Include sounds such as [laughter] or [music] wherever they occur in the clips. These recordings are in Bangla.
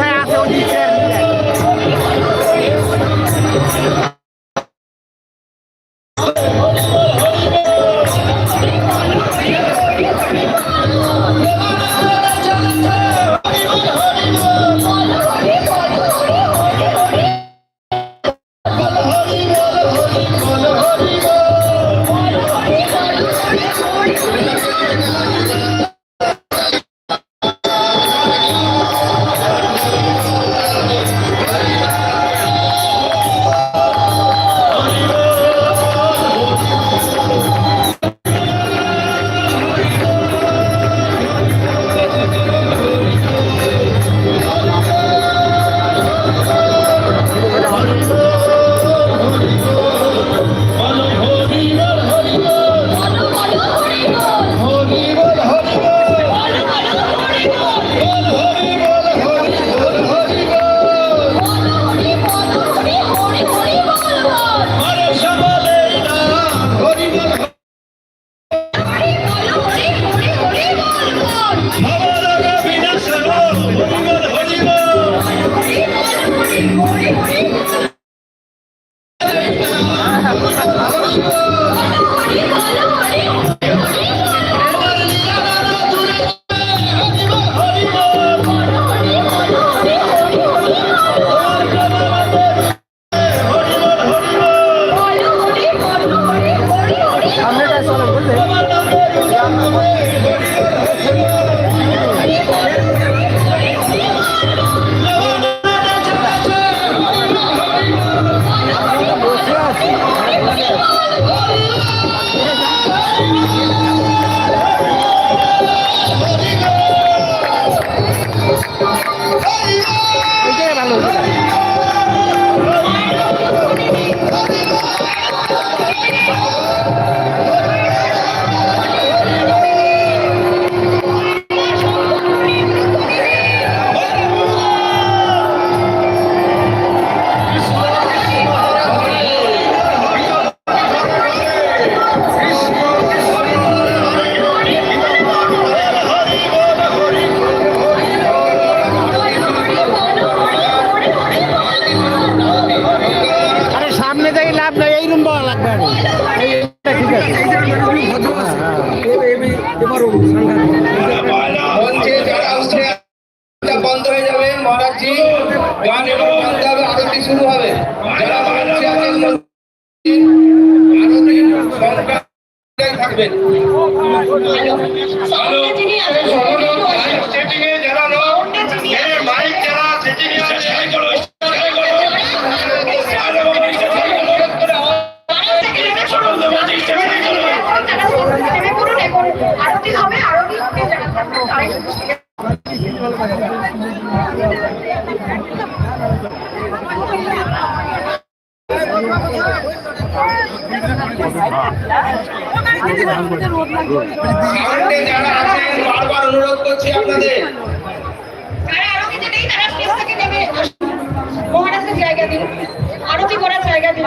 ওই কোথায় আছে ওই নিচে নিচে। থাকবেন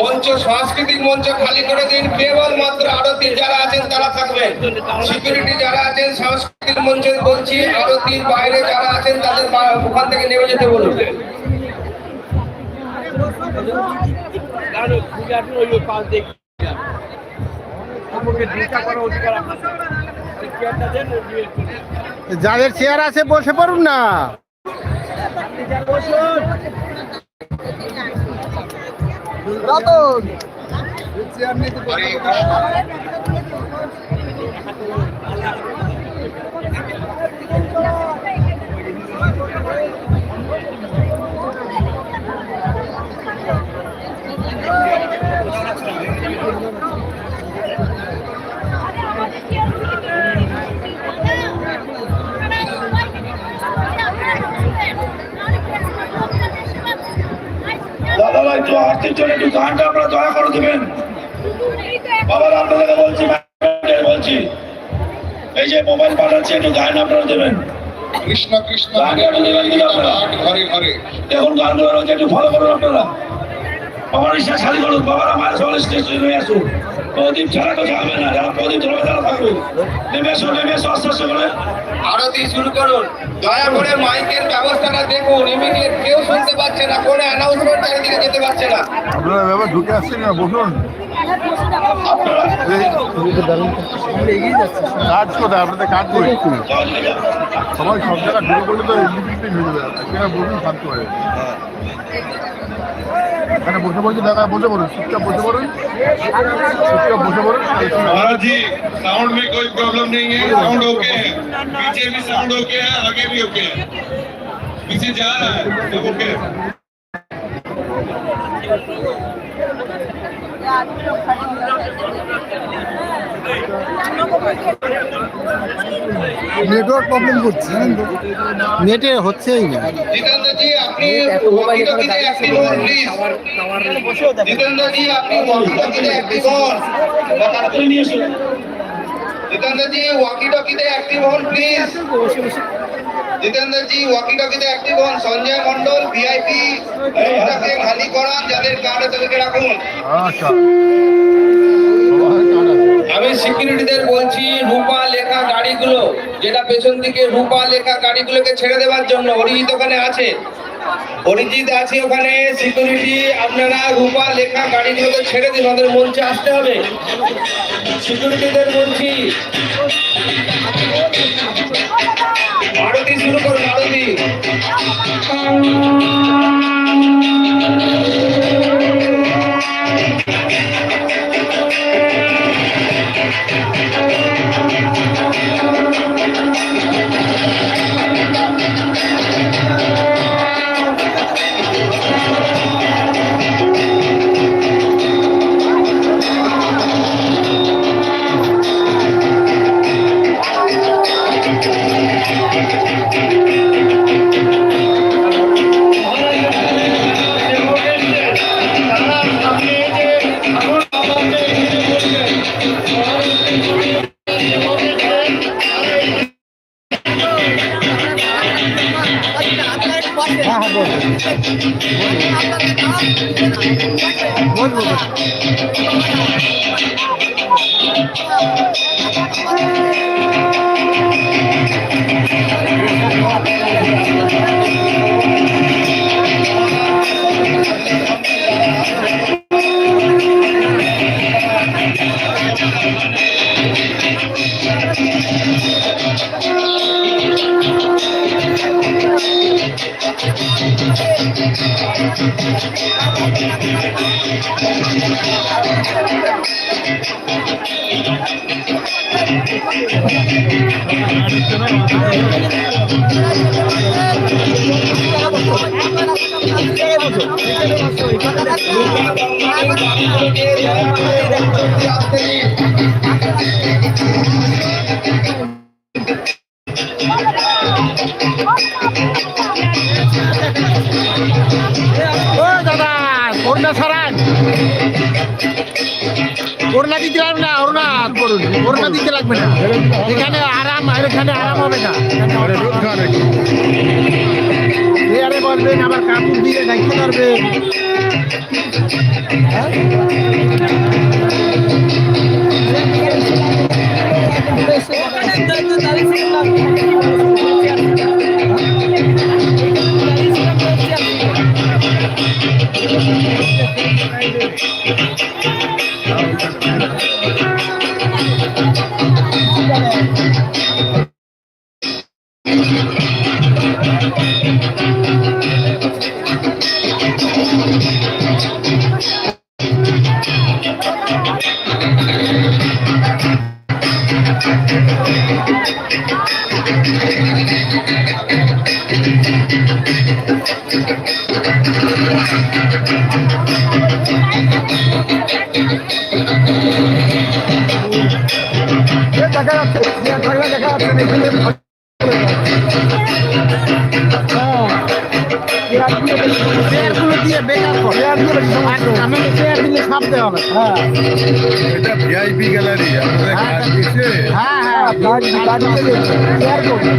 মঞ্চ, সাংস্কৃতিক মঞ্চ খালি করে দিন। কেবল মাত্র আরতি যারা আছেন তারা থাকবেন। সিকিউরিটি যারা আছেন, সাংস্কৃতিক মঞ্চে বলছি, আরতির বাইরে যারা আছেন, তাদের ওখান থেকে নেমে যেতে বলুন। যাদের চেয়ার আছে বসে পড়ুন না। গানটা আপনারা দয়া করে দেবেন। বাবারা আপনাদেরকে বলছি বলছি এই যে মোবাইল পাঠাচ্ছি একটু গান আপনারা দেবেন। কৃষ্ণ কৃষ্ণ ঘরে দেখুন গানগুলো রয়েছে একটু ফলো করুন আপনারা। বাবার ইচ্ছা শাড়ি করুন। বাবারা মায়ের সবাই স্টেশনে নিয়ে আসুন। প্রদীপ ছাড়া তো যাবে না। যারা প্রদীপ ধরবে তারা থাকবে। নেমে এসো নেমে এসো আস্তে আস্তে করে। আরতি শুরু করুন। দয়া করে মাইকের ব্যবস্থাটা দেখুন। ইমিডিয়েট কেউ শুনতে পাচ্ছে না, কোনো অ্যানাউন্সমেন্ট চারিদিকে যেতে পারছে না। আপনারা ব্যাপার ঢুকে আসছেন না, বসুন। কাজ কোথায়? আপনাদের কাজ করে সবাই সব জায়গায় ঢুকে পড়লে তো ইন্ডিপেন্ডেন্ট হয়ে যাবে। বসুন, শান্ত হয়ে এখানে বসে বসে দেখা বসে পড়ুন চুপচাপ বসে পড়ুন চুপচাপ বসে পড়ুন महाराज जी साउंड में कोई प्रॉब्लम नहीं है साउंड ओके है पीछे भी साउंड ओके है आगे भी ओके है पीछे जा रहा है सब ओके है নেটওয়ার্ক প্রবলেম করছে নেটে হচ্ছেই না। জিতেন্দ্র জি আপনি ওয়াকিটকিতে অ্যাক্টিভ হন প্লিজ জিতেন্দ্র জি আপনি অ্যাক্টিভ হন। তাড়াতাড়ি নিয়ে এসো জিতেন্দ্র জি ওয়াকিটকিতে অ্যাক্টিভ হন প্লিজ জিতেন্দ্র জি ওয়াকিটকিতে অ্যাক্টিভ হন। সঞ্জয় মন্ডল ভিআইপি এইটাকে খালি করান যাদের কার্ড তাদেরকে রাখুন। আচ্ছা। আমি সিকিউরিটিদের বলছি, রূপা লেখা গাড়িগুলো, যেটা পেছন দিকে রূপা লেখা গাড়িগুলোকে ছেড়ে দেওয়ার জন্য অরিজিৎ ওখানে আছে। অরিজিৎ আছে ওখানে, সিকিউরিটি, আপনারা রূপা লেখা গাড়িগুলোকে ছেড়ে দিন আমাদের মঞ্চে আসতে হবে। সিকিউরিটিদের বলছি। ও করোনা দিতে লাগবে না অরুণা করুন। করোনা দিতে লাগবে না। এখানে আরাম এখানে আরাম হবে না। চেয়ারে বলবেন আবার কাপড় দিয়ে দেখতে পারবেন দেখা যাচ্ছে দেখা যাচ্ছে চেয়ারগুলো হবে হ্যাঁ এটা ভিআইপি গ্যালারি আপনাদের হ্যাঁ হ্যাঁ গাড়ি গাড়িতে চেয়ার করবে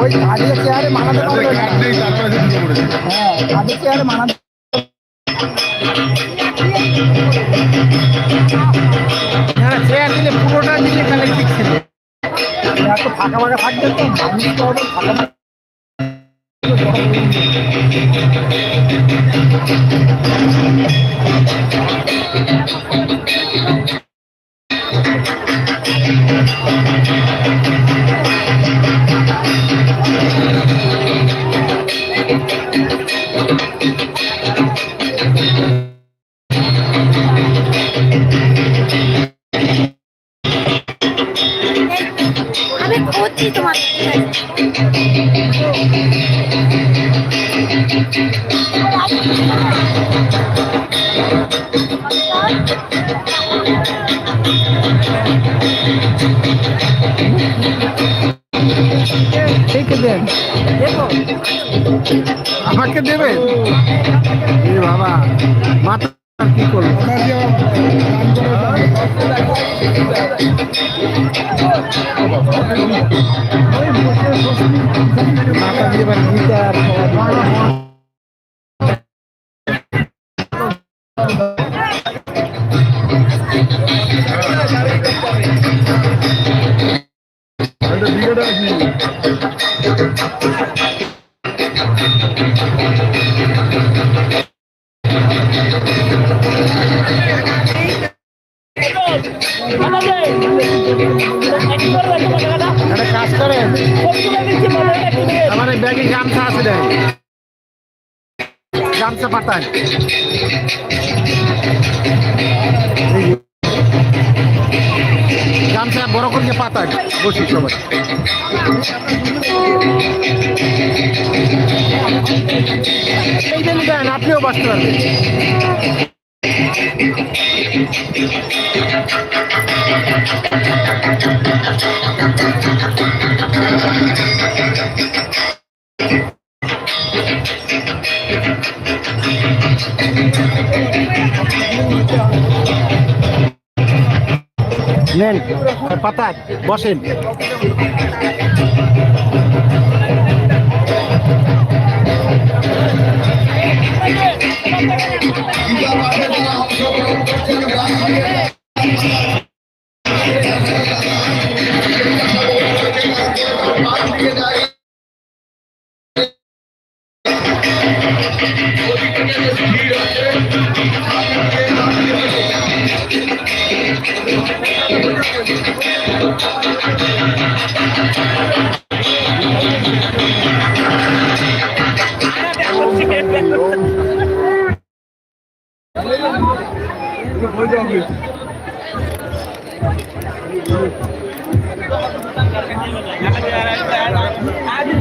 ওই গাড়ির চেয়ারে মানাতে পারবে না কাজ নেই তার কাছে ঢুকে পড়েছে হ্যাঁ গাড়ির চেয়ারে মানাতে হ্যাঁ চেয়ার দিলে পুরোটা দিলে তাহলে ঠিক ছিল। একটু ফাঁকা ফাঁকা থাকবে তো তো ফাঁকা ফাঁকা আমি দেন। দেখো। আমাকে দেবে বাবা মাথা কি করব মাথা দিয়ে এবার কি একটা আমার ব্যাগে গামছা আছে গামছা পাতান গামছা বড় করে পাতান বসি সবাই। আপনিও বাঁচতে পারবেন। নেন পাতায় বসেন গীতা পাঠে যারা অংশগ্রহণ عادي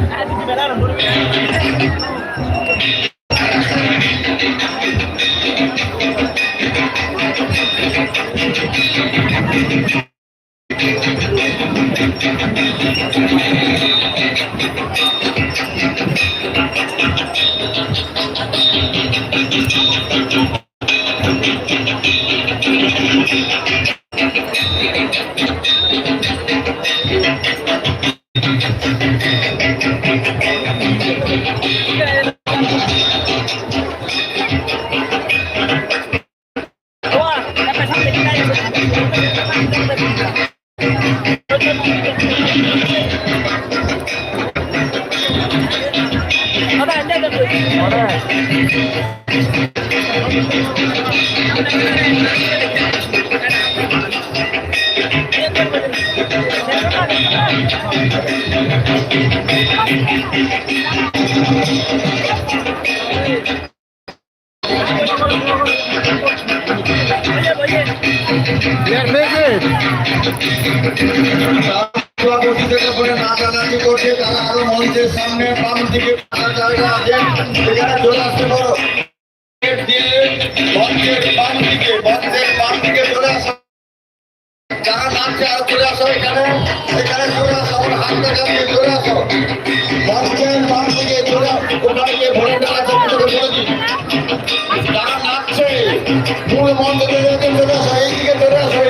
তারা আরও যারা নাচছে আর চলে আসো এইদিকে চলে আসো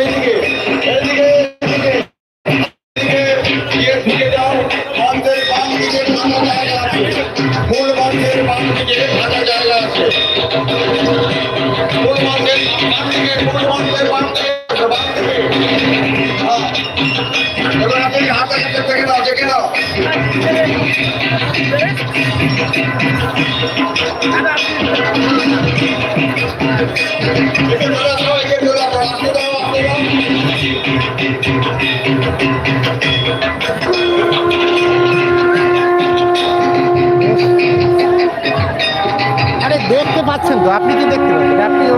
আরে দেখতে পাচ্ছেন তো আপনি কি দেখতে পাচ্ছেন? আপনিও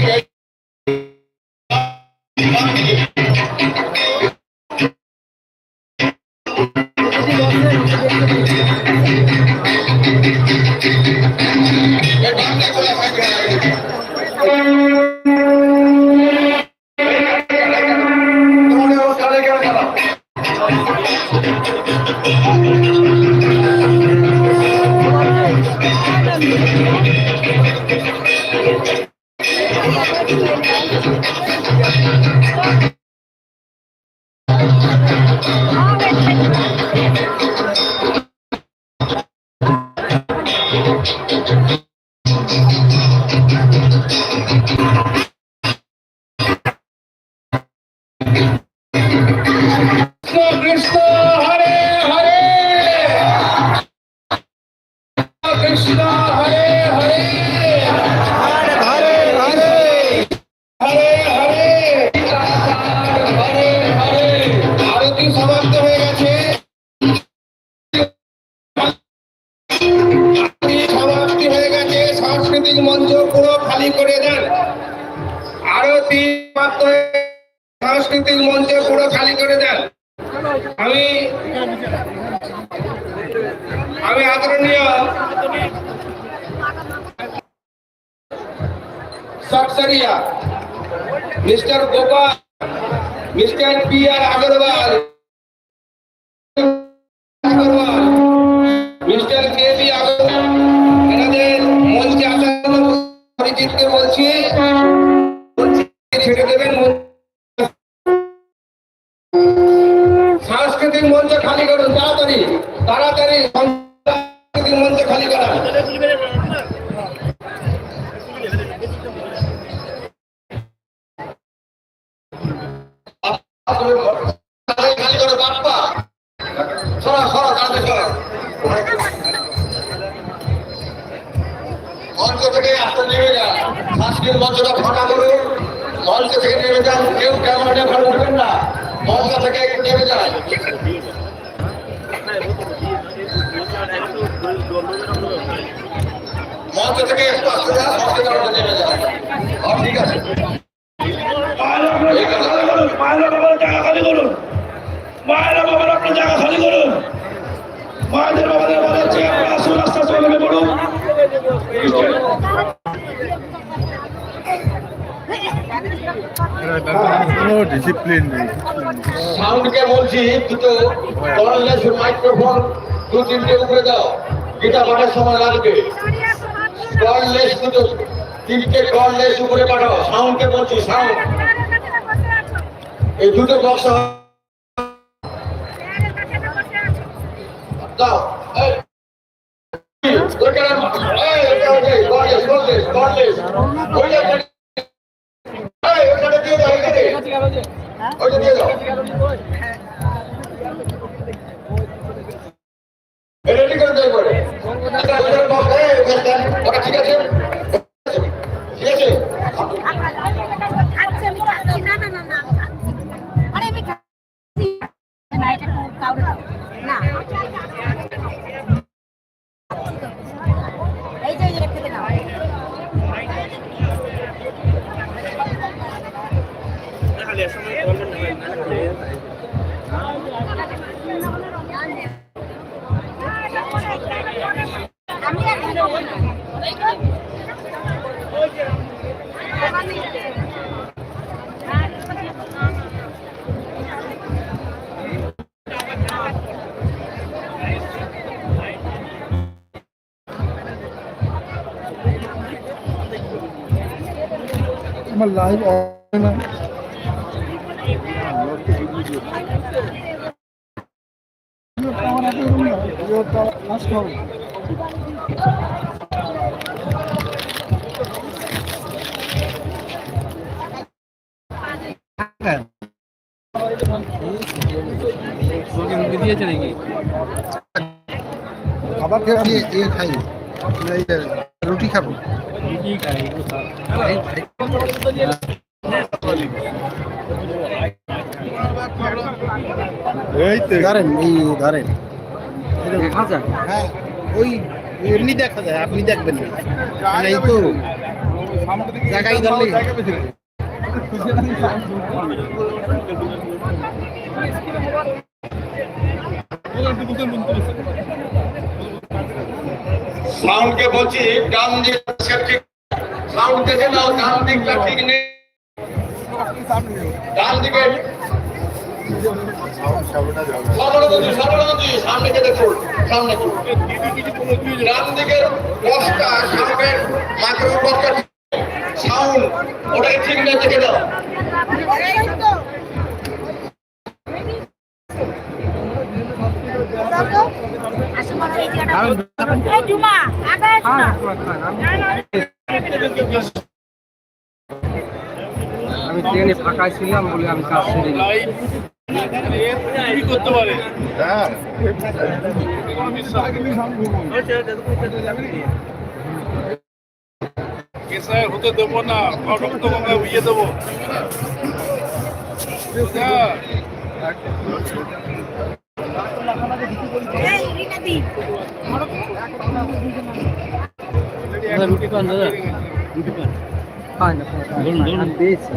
আমি আমি আদরণীয় Sabsaria mister Gopal mister P R Agarwal Agarwal mister K B Agarwal এনাদের মঞ্চে আসার জন্য পরিচিতকে বলছি মঞ্চে ছেড়ে দেবেন মঞ্চ- সাংস্কৃতিক মঞ্চ খালি করুন, তাড়াতাড়ি তাড়াতাড়ি সাংস্কৃতিক মঞ্চ খালি করা। মঞ্চটা ফাঁকা করুন। মঞ্চ থেকে নেমে যান। কেউ ক্যামেরাটা ভালো উঠবেন না। মঞ্চ থেকে একটু নেমে যান। মঞ্চ থেকে একটু আসতে যান আসতে যান নেমে যান। হ্যাঁ, ঠিক আছে। মায়েরা বাবার জায়গা খালি করুন। মায়েরা বাবার আপনার জায়গা খালি করুন। মায়েদের বাবাদের বলাচ্ছে আপনারা আসুন আস্তে আস্তে পড়ুন। কোনো ডিসিপ্লিন নেই। সাউন্ডকে বলছি দুটো কর্ডলেস মাইক্রোফোন দু তিনটে উপরে দাও। এটা পাঠার সময় লাগবে। কর্ডলেস দুটো তিনটে কর্ডলেস উপরে পাঠাও। সাউন্ডকে বলছি সাউন্ড। এই দুটো বক্স আমার লাইভ না। খেয়ে আমি এ খাই। রুটি খাব? এই তো ধরেন এই ধরেন। হ্যাঁ ওই এমনি দেখা যায় আপনি দেখবেন না। মানে এই তো জায়গায় ধরলে [laughs] সাউন্ডকে বলছি, ডান দিকটা ঠিক সাউন্ড দেখে নাও, ডান দিকটা ঠিক নেই। ডান দিকে সাউন্ড ওটাকে ঠিক না দেখে দাও এই জুমা আগে হ্যাঁ আমি ট্রেনে ফাঁকায় ছিলাম বলে আমি কাজ সেরে হতে দেবো না রক্ত গঙ্গা ইয়ে দেবো। রুটি পান দাদা। রুটি পান পান না পেয়েছি।